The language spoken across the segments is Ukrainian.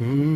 Mm-hmm.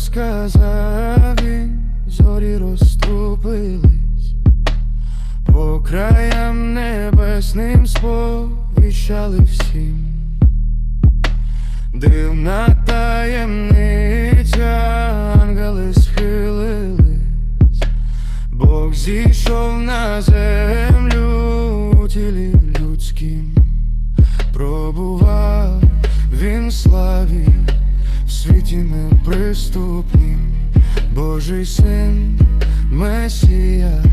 Іду, сказав він, зорі розступились, по краям небесним сповіщали всім. Дивна таємниця, ангели схилились, Бог зійшов на землю світі неприступнім, Божий син, Месія,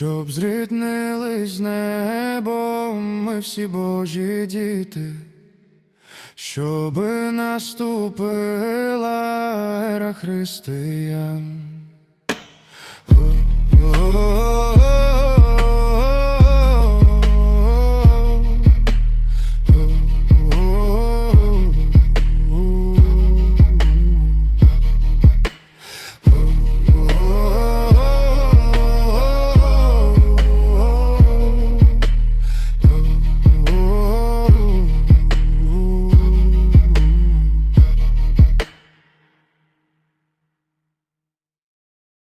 Щоб зріднились з небом ми всі Божі діти, щоби наступила ера християн. О-о-о.